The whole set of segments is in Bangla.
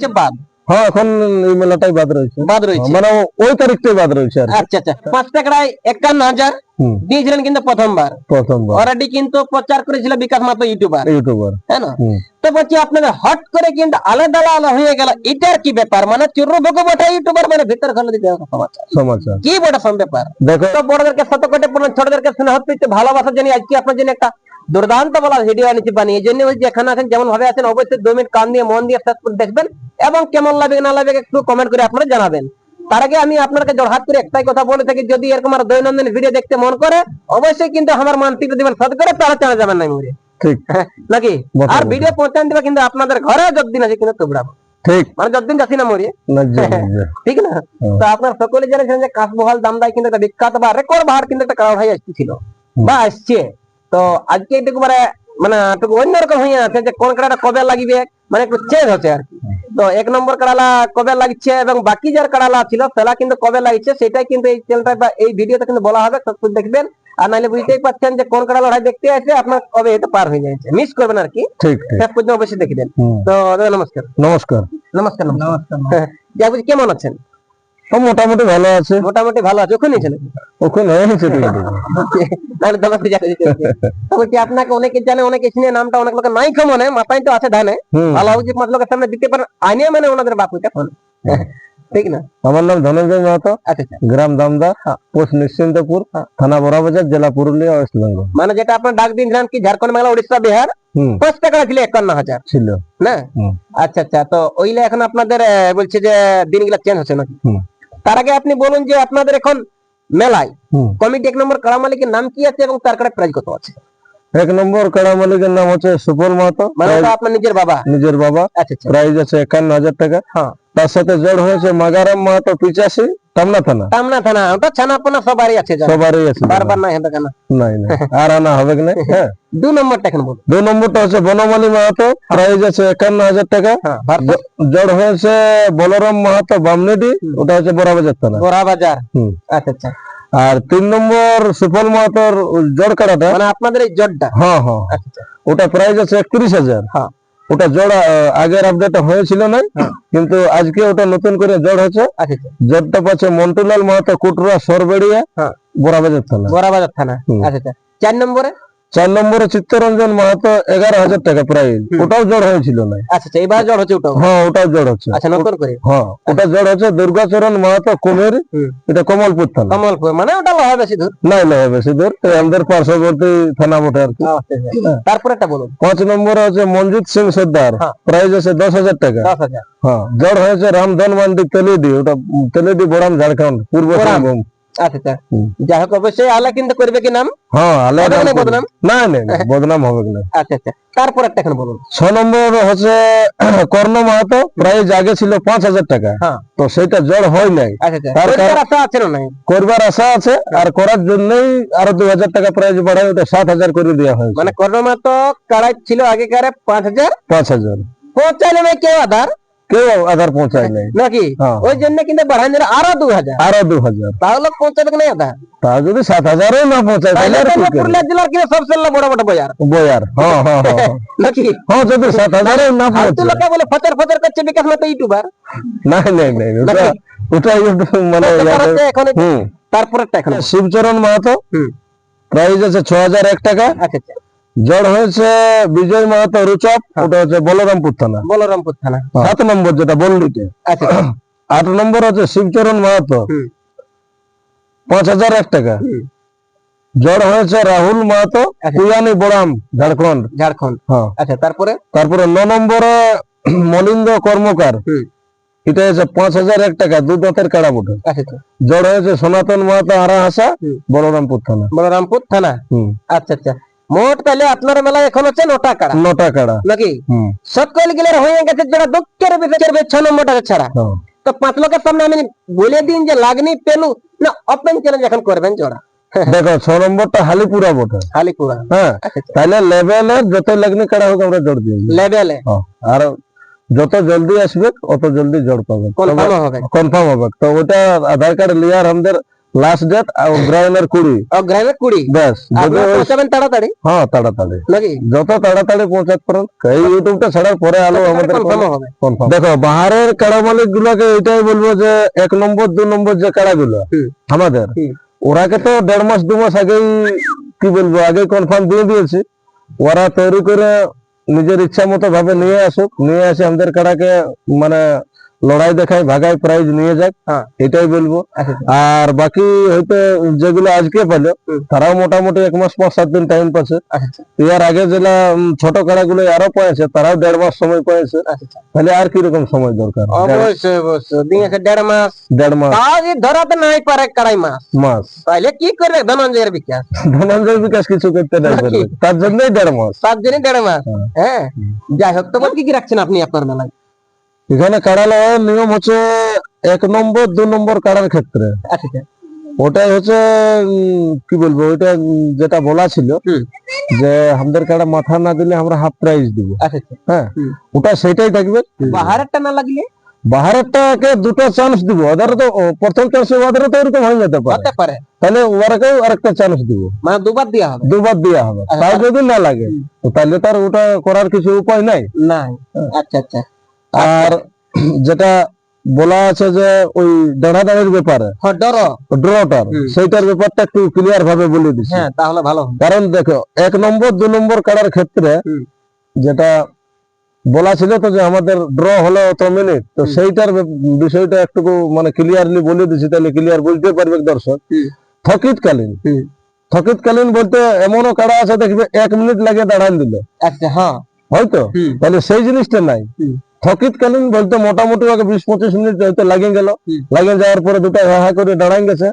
হচ্ছে বাদ। হ্যাঁ এখন এই মেলাটাই বাদ রয়েছে। বাদ রয়েছে। মানে ওই তারিখটাই বাদ রয়েছে আচ্ছা আচ্ছা। পাঁচ টাকায় একান্ন হাজার দিয়েছিলেন কিন্তু প্রথমবার। প্রথমবার। অলরেডি কিন্তু প্রচার করেছিল বিকাশ মাতো ইউটিউবার। ইউটিউবার। হ্যাঁ না? তো বলছি আপনাদের হট করে কিন্তু আলাদা আলাদা হয়ে গেল। এটার কি ব্যাপার? মানে চুর্র ভোগ বটা ইউটিউবার মানে ভিতর দিতে সমাচার। সমাচার। কি বড় সব ব্যাপার? দেখো। তো বড়দেরকে শত কোটি প্রণাম ছোটদেরকে স্নেহ প্রীতি ভালোবাসার জন্য আজকে আপনার জন্য একটা দুর্দান্ত বলা ভিডিও আনিছি বানিয়ে। এই জন্য বলছি এখানে আছেন যেমন ভাবে আছেন অবশ্যই দু মিনিট কান দিয়ে মন দিয়ে শেষ করে দেখবেন এবং কেমন লাগবে না লাগবে একটু কমেন্ট করে আপনারা জানাবেন। তার আগে আমি আপনাকে জড়হাত করে একটাই কথা বলে থাকি যদি এরকম আর দৈনন্দিন ভিডিও দেখতে মন করে অবশ্যই কিন্তু আমার মানসিক দিবেন সদ করে তাহলে চালা যাবেন না মরে ঠিক। নাকি? আর ভিডিও পৌঁছান দিবে কিন্তু আপনাদের ঘরে যতদিন আছে কিন্তু তোবড়াবো। ঠিক। মানে যতদিন যাচ্ছি না মরিয়ে নজ্জর। ঠিক না। তো আপনার সকলে জানেন যে কাশবহাল দামদাই কিন্তু একটা বিখ্যাত বা রেকর্ড বাহার কিন্তু একটা কারণ হয়ে আসছিল বা আসছে। তো আজকে একটু মানে মানে একটু অন্যরকম হয়ে আছে যে কোন কাড়াটা কবে লাগিবে মানে একটু চেঞ্জ হচ্ছে আর কি। তো এক নম্বর কাড়ালা কবে লাগছে এবং বাকি যার কাড়ালা ছিল সেটা কিন্তু কবে লাগছে সেটাই কিন্তু এই চ্যানেলটা বা এই ভিডিওতে কিন্তু বলা হবে সব কিছু দেখবেন। আর নাহলে বুঝতেই পারছেন যে কোন কাড়া লড়াই দেখতে আসে আপনার কবে এটা পার হয়ে যাচ্ছে। মিস করবেন আর কি। ঠিক ঠিক। শেষ পর্যন্ত অবশ্যই দেখে দেন। তো দাদা নমস্কার। নমস্কার। নমস্কার নমস্কার। কেমন আছেন? ও মোটামুটি ভালো আছে। মোটামুটি ভালো আছে। ওখানে ছিলেন ওখানে হয়েছে তাহলে তোমাকে জানা। বলছি আপনাকে অনেকে জানে অনেকে চিনে নামটা অনেক লোকের নাই মনে মাথায় তো আছে ধানে। ভালো উচিত পাঁচ লোকের সামনে দিতে পারেন। আইনে মানে ওনাদের বাপুটা ফোন ঠিক না? আমার নাম ধনঞ্জয় মাহাতো আচ্ছা আচ্ছা। গ্রাম দামদা পোস্ট নিশ্চিন্তপুর থানা বড়াবাজার জেলা পুরুলিয়া ওয়েস্ট বেঙ্গল। মানে যেটা আপনার ডাক দিন কি ঝাড়খণ্ড বাংলা উড়িষ্যা বিহার? পাঁচ টাকা ছিল একান্ন হাজার। ছিল। না। আচ্ছা আচ্ছা। তো ওইলে এখন আপনাদের বলছে যে দিনগুলো চেঞ্জ হচ্ছে নাকি। তার আগে আপনি বলুন যে আপনাদের এখন মেলায় কমিটি এক নম্বর কাড়া মালিকের নাম কি আছে এবং তার কাড়া প্রাইজ কত আছে? এক নম্বর কাড়া মালিকের নাম হচ্ছে সুপল মাহাতো। মানে আপনার নিজের বাবা? নিজের বাবা। আচ্ছা আচ্ছা। প্রাইজ আছে একান্ন হাজার টাকা। হ্যাঁ। তার সাথে জড় হয়েছে মাগারাম মাহাতো পিচাশি টামনা থানা। টামনা থানা। ওটা ছানাপনা সবারই আছে সবারই আছে। বারবার নাই হবে কেন? নাই নাই। আর আনা হবে কি না হ্যাঁ। দু নম্বরটা বলুন। দুই নম্বরটা হচ্ছে বনমালী মাহাতো। প্রাইজ আছে একান্ন হাজার টাকা। হ্যাঁ জড় হয়েছে বলরাম মাহাতো বামনেডি ওটা হচ্ছে বড়াবাজার থানা। গোরা বাজার আচ্ছা আচ্ছা। আর তিন নম্বর সুফল মাহাতোর জড় কাটাটা? মানে আপনাদের এই জড়টা? হ্যাঁ হ্যাঁ। আচ্ছা। ওটা প্রাইস আছে একত্রিশ হাজার। হ্যাঁ। ওটা জড় আগের আপডেট হয়েছিল না হ্যাঁ। কিন্তু আজকে ওটা নতুন করে জড় হচ্ছে আচ্ছা জড়টা পাচ্ছে মন্টুলাল মহাতো কুটরা সরবেড়িয়া হ্যাঁ। বড়াবাজার থানা। বড়াবাজার থানা। আচ্ছা আচ্ছা। চার নম্বরে? চার নম্বরে চিত্তরঞ্জন মাহাতো এগারো হাজার টাকা প্রাইস হুম। ওটাও জড় হয়েছিল না। আচ্ছা আচ্ছা এবার জট হচ্ছে ওটাও? হ্যাঁ ওটাও জড় হচ্ছে। আচ্ছা নতুন করে? হ্যাঁ ওটা জড় হচ্ছে দুর্গাচরণ মাহাতো কুমের এটা কমলপুর থানা। কমলপুর মানে ওটা লহা বেশি দূর? নাই নয় বেশি দূর। আমাদের পার্শ্ববর্তী থানা বটে আর কি। আচ্ছা, আচ্ছা। তারপরে একটা বলুন। পাঁচ নম্বরে আছে মঞ্জিত সিং সর্দার। প্রাইজ আছে দশ হাজার টাকা। দশ হাজার। হ্যাঁ জড় হয়েছে রামধন মান্ডি তেলিডি ওটা তেলিডি বড়াম ঝাড়খণ্ড পূর্ব সিংভূম আচ্ছা আচ্ছা। যাই হোক অবশ্যই আলা কিন্তু করবে কি নাম? হ্যাঁ। বদনাম? না না বদনাম হবে না? আচ্ছা আচ্ছা। তারপর একটা এখন বলুন। ছ নম্বর হচ্ছে কর্ণ মাহাতো প্রাইস আগে ছিল পাঁচ হাজার টাকা। হ্যাঁ। তো সেটা জড় হয় নাই। কারণ- করবার আশা আছে আর করার জন্যই আরও দুই হাজার টাকা প্রাইস বাড়ায় ওটা সাত হাজার করে দেওয়া হয়েছে। মানে করোনা তো কাড়াই ছিল আগেকার পাঁচ হাজার? পাঁচ হাজার। নাই কেউ আধার? কেউ আধার পৌঁছায় নাই। নাকি? হ্যাঁ। ওই জন্য কিন্তু বাড়াই দিলে আরও দু হাজার। আরও দু হাজার। তাহলে পৌঁছাবে না আধার? তা যদি সাত হাজারও না পৌঁছায় তাহলে তাহলে আর তো কি করবে? পুরুলিয়া জেলার কিন্তু সবচেয়ে বড় বড় বাজার বয়ার হ্যাঁ হ্যাঁ। নাকি? হ্যাঁ যদি সাত হাজারও না পৌঁছায়। লোকে বলে ফচার ফচার করছে বিকাশ মতো ইউটিউবার। ওটা ওটা মানে তারপরে এখন শিবচরণ মাহাতো। প্রাইস আছে ছ হাজার এক টাকা। আচ্ছা আচ্ছা। জড় হয়েছে বিজয় মাহাতো রুচক ওটা হচ্ছে বলরামপুর থানা। বলরামপুর থানা। সাত নম্বর যেটা বললিতে আচ্ছা। আট নম্বর হচ্ছে শিবচরণ মাহাতো। পাঁচ হাজার এক টাকা। জড় হয়েছে রাহুল মাহাতো আচ্ছা। কুয়ানি বড়াম ঝাড়খণ্ড। ঝাড়খণ্ড। হ্যাঁ। আচ্ছা তারপরে? তারপরে ন নম্বরে মলিন্দ কর্মকার। এটা হচ্ছে পাঁচ হাজার এক টাকা দু দাঁতের কাড়া বটে। আচ্ছা জড় হয়েছে সনাতন মাহাতো আরা হাসা বলরামপুর থানা। বলরামপুর থানা? আচ্ছা আচ্ছা। মোট তাহলে আপনার মেলায় এখন হচ্ছে নটা কাড়া। নটা কাড়া। নাকি? সকল গিলে হয়ে গেছে যেটা দুঃখের বিষয় ছ নম্বরটা ছাড়া। তো পাঁচ লোকের সামনে আমি বলে দিন যে লাগনি পেলু না ওপেন চ্যালেঞ্জ এখন করবেন জোড়া। দেখো ছ নম্বরটা হালিপুরা বটে। খালি পুরা হ্যাঁ তাহলে লেভেলে যত লগ্নি কাড়া হোক আমরা জোর দিই। লেভেলে। আর যত জলদি আসবে অত জলদি জোর পাবে কনফার্ম হবে। কনফার্ম হবে। তো ওটা আধার কার্ড লিয়ার আমাদের লাস্ট ডেট আর গ্রাইনের কুড়ি ও গ্রামের কুড়ি ব্যাস পৌঁছাবেন তাড়াতাড়ি হ্যাঁ তাড়াতাড়ি নাকি যত তাড়াতাড়ি পৌঁছাতে পারেন এই ইউটিউবটা ছাড়ার পরে আলো আমাদের। দেখো বাহারের কাড়া মালিক গুলোকে এটাই বলব যে এক নম্বর দু নম্বর যে কাড়া গুলো আমাদের। ওরাকে তো দেড় মাস দু মাস আগেই কি বলব আগে কনফার্ম দিয়ে দিয়েছি ওরা তৈরি করে নিজের ইচ্ছা মতো ভাবে নিয়ে আসুক নিয়ে এসে আমাদের কাড়াকে মানে লড়াই দেখায় ভাগায় প্রাইজ নিয়ে যাক হ্যাঁ। এটাই বলব। আর বাকি হয়তো যেগুলো আজকে পেল তারাও মোটামুটি এক মাস পাঁচ সাত দিন টাইম পাচ্ছে। আচ্ছা। এর আগে যেটা ছোট কাড়া গুলো আরও পেয়েছে তারাও দেড় মাস সময় পেয়েছে আচ্ছা। তাহলে আর কীরকম সময় দরকার? দেড়- অবশ্যই। অবশ্যই দেড় মাস। দেড় মাস। ধরাতে নাই পারে কাড়াই মাস। মাস। তাহলে কি করবে ধনঞ্জয়ের বিকাশ? ধনঞ্জয় বিকাশ কিছু করতে নাই পারবে। তার জন্যই দেড় মাস। তার জন্য দেড় মাস। হ্যাঁ। হ্যাঁ। যাই হোক তোমার কি কি রাখছেন আপনি আপনার মেলায়? এখানে কাড়া নিয়ম হচ্ছে এক নম্বর দু নম্বর কাড়ার ক্ষেত্রে। আচ্ছা আচ্ছা। ওটাই হচ্ছে কি বলব ওইটা যেটা বলা ছিল যে আমাদের কাড়া মাথা না দিলে আমরা হাফ প্রাইজ দিব। আচ্ছা হ্যাঁ ওটা সেটাই থাকবে। বাহারেরটা না লাগলে? বাহারেরটাকে দুটো চান্স দিব। ওদের তো প্রথম চান্স ওদের তো এরকম হয়ে যেতে পারে। তাহলে ওরাকেও আরেকটা চান্স দিব। মানে দুবার দেওয়া হবে। দুবার দেওয়া হবে। তাও যদি না লাগে তাহলে তার ওটা করার কিছু উপায় নাই। নাই। আচ্ছা আচ্ছা। আর যেটা বলা আছে যে ওই দাঁড়াদাঁড়ির ব্যাপারে হ্যাঁ ড্রটার। সেইটার ব্যাপারটা একটু ক্লিয়ার ভাবে বলে দিচ্ছি হ্যাঁ তাহলে ভালো কারণ দেখো এক নম্বর দু নম্বর কাড়ার ক্ষেত্রে যেটা বলা ছিল তো যে আমাদের ড্র হলো অত মিনিট তো সেইটার বিষয়টা একটু মানে ক্লিয়ারলি বলে দিচ্ছি তাহলে ক্লিয়ার বুঝতে পারবে দর্শক। থকিতকালীন। থকিতকালীন বলতে এমনও কাড়া আছে দেখবে এক মিনিট লাগে দাঁড়ান দিল। আচ্ছা হ্যাঁ। হয়তো? তাহলে সেই জিনিসটা নাই। থকিতকালীন বলতে মোটামুটি ওকে বিশ পঁচিশ মিনিট হয়তো লাগিয়ে গেল। লাগিয়ে লাগে যাওয়ার পরে দুটো হা হা করে দাঁড়াই গেছে।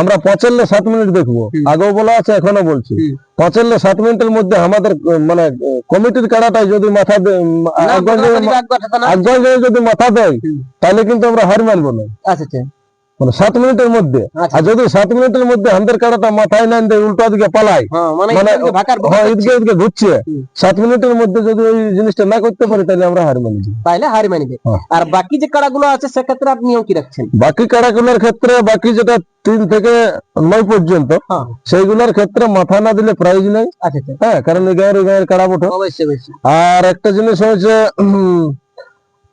আমরা পঁচাল্লে সাত মিনিট দেখব। আগেও বলা আছে এখনও বলছি। পঁচাল্লে সাত মিনিটের মধ্যে আমাদের মানে কমিটির কাড়াটাই যদি মাথা দেয় আগ্রহ যদি মাথা দেয় তাহলে কিন্তু আমরা হার মানবো না। আচ্ছা আচ্ছা। মানে সাত মিনিটের মধ্যে। আচ্ছা। আর যদি সাত মিনিটের মধ্যে আমাদের কাড়াটা মাথায় না দেয় উল্টো দিকে পালায় হ্যাঁ মানে মানে এদিকে হ্যাঁ। এদিকে ঘুরছে। সাত মিনিটের মধ্যে যদি ওই জিনিসটা না করতে পারি তাহলে আমরা হার মানি। তাইলে হারি মানিবে হ্যাঁ। আর বাকি যে কাড়াগুলো আছে সেক্ষেত্রে আপনি কি রাখছেন? বাকি কাড়াগুলোর ক্ষেত্রে বাকি যেটা তিন থেকে নয় পর্যন্ত সেইগুলোর ক্ষেত্রে মাথা না দিলে প্রাইজ নাই। আচ্ছা আচ্ছা। হ্যাঁ কারণ এই গায়ের গায়ের কাড়া বটে। আর একটা জিনিস হয়েছে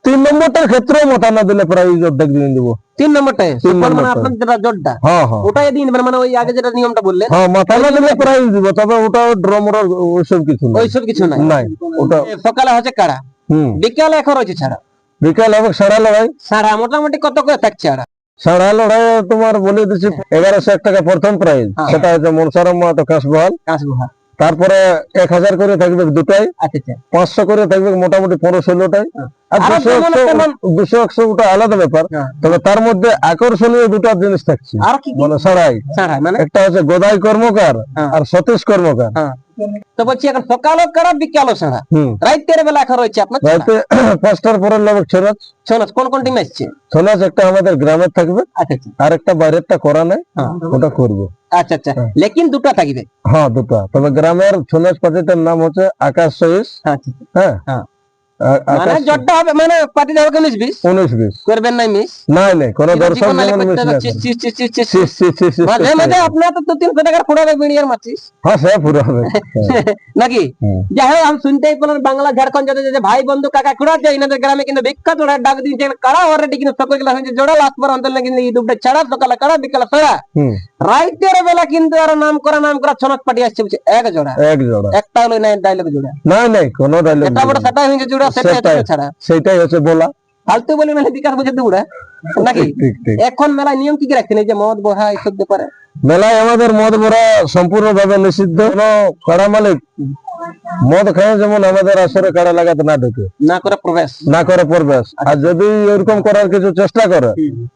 তিন নম্বরটার ক্ষেত্রেও মাথা না দিলে প্রাইজ অর্ধেক দিয়ে দেবো তিন নম্বরটায় সুপার মানে আপনার যেটা জোরটা হ্যাঁ হ্যাঁ ওটাই দিন মানে ওই আগে যেটা নিয়মটা বললেন। হ্যাঁ মাথা না দিলে প্রাইজ দিব তবে ওটা ড্রমর ওইসব কিছু ওইসব কিছু নাই। নাই ওটা সকালে হচ্ছে কাড়া। হুম। বিকালে এখন রয়েছে ছাড়া। বিকাল হবে সাড়া লড়াই? সাড়া মোটামুটি কত করে থাকছে আড়া সাড়া লড়াই তোমার বলে দিচ্ছি এগারোশো এক টাকা প্রথম প্রাইজ হ্যাঁ। সেটা হচ্ছে মনসারাম মাহাতো কাশবহাল। কাঁচগুহা তারপরে এক হাজার করে থাকবে দুটাই আচ্ছা আচ্ছা। পাঁচশো করে থাকবে মোটামুটি পনেরো ষোলোটাই। হ্যাঁ। আর দুশো একশো ওটা আলাদা ব্যাপার। হ্যাঁ। তবে তার মধ্যে আকর্ষণীয় দুটো জিনিস থাকছে। মানে ছাড়া মানে? একটা হচ্ছে গোদাই কর্মকার হ্যাঁ। আর সতীশ কর্মকার। তো বলছি এখন সকালও বিকালও রাইতের বেলা এখন রয়েছে আপনার। পাঁচটার লাগবে ছনাচ কোন কোন টিম আসছে ছনাচ একটা আমাদের গ্রামের থাকবে। আচ্ছা আর একটা বাইরেরটা করা নাই। ওটা করব। আচ্ছা আচ্ছা। হ্যাঁ। লেকিন দুটো থাকবে। হ্যাঁ দুটো। তবে গ্রামের নাম হচ্ছে আকাশ সহিস। আচ্ছা। হ্যাঁ।, হ্যাঁ। মানে জটটা হবে মানে যাবে বিশ। উনিশ বিশ। করবেন না মিস না কোন আপনার তো মাছিস। হ্যাঁ, হ্যাঁ। নাকি যা হোক আমি শুনতেই পেলাম বাংলা ঝাড়খণ্ড যাতে ভাই বন্ধু কাকা খুঁড়া যায় গ্রামে কিন্তু বিখ্যাত ওরা ডাক দিয়েছেন কারা ওরা কিন্তু সকলগুলা হয়েছে জোড়া লাস্ট পর অন্তর দুটো ছাড়া সকালে কারা বিকালে সারা। হুম রাইতের বেলা কিন্তু আর নাম করা নাম করা ছনক পাটি আসছে বুঝছে এক জোড়া। এক জোড়া। একটা হলো নাই ডায়লগ জোড়া। না নাই কোন ডায়লগ এটা বড় সেটাই হইছে জোড়া সেটাই ছাড়া। সেটাই হচ্ছে বলা। ফালতু বলি মানে বিকাশ বুঝে দৌড়া নাকি? ঠিক ঠিক ঠিক। এখন মেলায় নিয়ম কি কি রাখছেন? এই যে মদ বহা এইসব ব্যাপারে? মেলায় আমাদের মদ বড়া সম্পূর্ণ ভাবে নিষিদ্ধ। কোন কড়া মালিক মদ খাওয়া যেমন আমাদের আসরে কাড়া লাগাতে না ঢুকে। না করে প্রবেশ। না করে প্রবেশ। আর যদি এরকম করার কিছু চেষ্টা করে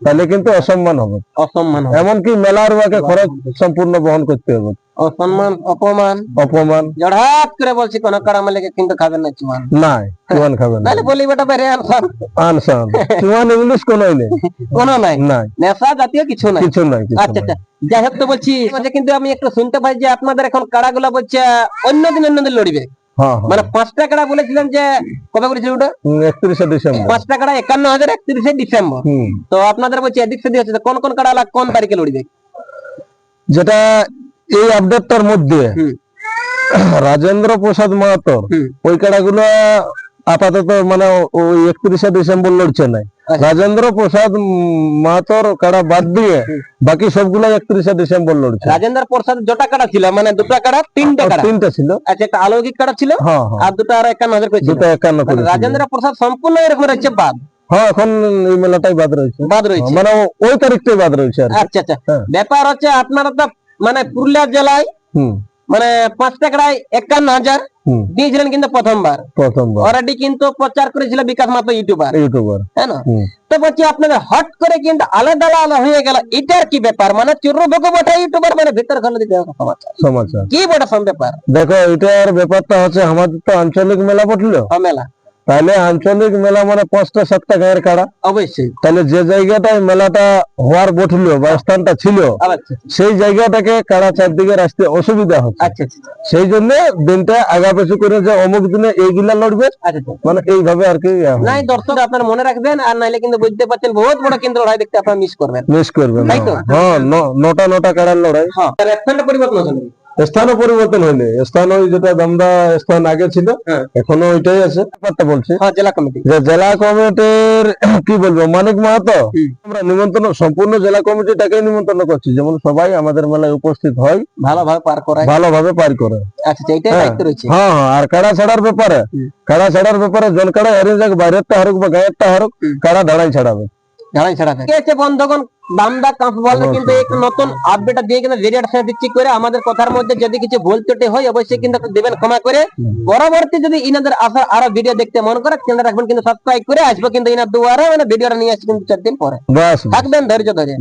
তাহলে কিন্তু অসম্মান হবে। অসম্মান এমনকি মেলার বাকে খরচ সম্পূর্ণ বহন করতে হবে। অসম্মান অপমান। অপমান। জড়হাত করে বলছি কোন কাড়া মালিকে কিন্তু খাবেন না চুয়ান। নাই চুয়ান খাবেন তাহলে বলি বেটা বেরে আনসান। আনসান। চুয়ান ইংলিশ কোনোই নেই। কোনো নাই। নাই। নেশা জাতীয় কিছু নাই। কিছু নাই আচ্ছা আচ্ছা। যাই হোক তো বলছি কিন্তু আমি একটু শুনতে পাই যে আপনাদের এখন কাড়া গুলা বলছে অন্য দিন অন্য দিন লড়িবে। হ্যাঁ হ্যাঁ। মানে পাঁচটা কাড়া বলেছিলেন যে কবে বলেছিল ওটা? একত্রিশে ডিসেম্বর। পাঁচটা কাড়া একান্ন হাজার একত্রিশে ডিসেম্বর। তো আপনাদের বলছে এদিক সেদিক হচ্ছে কোন কোন কাড়া কোন তারিখে লড়িবে? যেটা এই আপডেটটার মধ্যে রাজেন্দ্র প্রসাদ মাহাতর। ওই কাড়াগুলো আপাতত মানে ওই একত্রিশে ডিসেম্বর লড়ছে নাই। আচ্ছা। রাজেন্দ্র প্রসাদ মাহাতর কাড়া বাদ দিয়ে বাকি সবগুলো একত্রিশে ডিসেম্বর লড়ছে। রাজেন্দ্র প্রসাদ জটা কাটা ছিল? মানে দুটো কাটা তিনটা কাটা তিনটা ছিল। আচ্ছা একটা আলৌকিক কাটা ছিল হ্যাঁ হ্যাঁ। আর দুটো আর একান্ন হাজার করে ছিল। দুটো একান্ন মানে করে রাজেন্দ্র প্রসাদ সম্পূর্ণ এরকম রয়েছে বাদ? হ্যাঁ এখন এই মেলাটাই বাদ রয়েছে। বাদ রয়েছে। মানে ওই তারিখটাই বাদ রয়েছে আচ্ছা আচ্ছা। হ্যাঁ। ব্যাপার হচ্ছে আপনারা তো মানে পুরুলিয়া জেলায় মানে পাঁচ টাকায় একান্ন হাজার। দিয়েছিলেন কিন্তু প্রথমবার। প্রথমবার। অলরেডি কিন্তু প্রচার করেছিল বিকাশ মাতো ইউটিউবার। ইউটিউবার। হ্যাঁ না? তো বলছি আপনাদের হট করে কিন্তু আলাদা আলাদা হয়ে গেল। এটার কি ব্যাপার? মানে চুর্র বকে বটা ইউটিউবার মানে ভিতর ঘরে দিতে সমাচার। সমাচার। কি বটা সব ব্যাপার? দেখো এটার ব্যাপারটা হচ্ছে আমাদের তো আঞ্চলিক মেলা পড়ল। মেলা। তাহলে আঞ্চলিক মেলা মানে পাঁচটা সাতটা গায়ের কাড়া। অবশ্যই। তাহলে যে জায়গাটায় মেলাটা হওয়ার বটলো বা স্থানটা ছিল আচ্ছা সেই জায়গাটাকে কাড়া চারদিকে আসতে অসুবিধা হচ্ছে। আচ্ছা আচ্ছা সেই জন্য দিনটা আগা পেছু করে যে অমুক দিনে এইগুলা লড়বে আচ্ছা আচ্ছা। মানে এইভাবে আর কি নাই দর্শক আপনারা মনে রাখবেন আর নাইলে কিন্তু বুঝতে পারছেন বহুত বড় কেন্দ্র লড়াই দেখতে আপনারা মিস করবেন। মিস করবে না তাই তো? হ্যাঁ। নটা নটা কাড়ার লড়াই। হ্যাঁ। পরিবর্তন স্থানও পরিবর্তন হয়নি। স্থান ওই যেটা দমদা স্থান আগে ছিল হ্যাঁ। এখনও ওইটাই আছে। ব্যাপারটা বলছি। হ্যাঁ জেলা কমিটি। জেলা কমিটির কি বলব মানিক মাহাতো আমরা নিমন্ত্রণ সম্পূর্ণ জেলা কমিটিটাকে নিমন্ত্রণ করছি। যেমন সবাই আমাদের মেলায় উপস্থিত হয় ভালোভাবে পার করায়। ভালোভাবে পার করে। আচ্ছা আচ্ছা এইটাই হ্যাঁ। দায়িত্ব রয়েছে। হ্যাঁ হ্যাঁ আর কাড়া ছাড়ার ব্যাপারে। কাড়া ছাড়ার ব্যাপারে জন কাড়া হারিয়ে যাক বাইরেরটা হারুক বা গায়েরটা হারুক। কাড়া দাঁড়াই ছাড়াবে। জানাই ছাড়াতে ঠিক আছে বন্ধুগণ দামদা কাঁপ বলতে কিন্তু একটু নতুন আপডেট দিয়ে কিন্তু ভিডিওর সাথে দিচ্ছি করে আমাদের কথার মধ্যে যদি কিছু ভুল ত্রুটি হয় অবশ্যই কিন্তু দেবেন ক্ষমা করে। পরবর্তী যদি ইনাদের আসার আরও ভিডিও দেখতে মন করে চ্যানেল রাখবেন কিন্তু সাবস্ক্রাইব করে আসব কিন্তু ইনার দুয়ারে মানে ভিডিওটা নিয়ে আসবে কিন্তু চার দিন পরে থাকবেন ধৈর্য ধরে।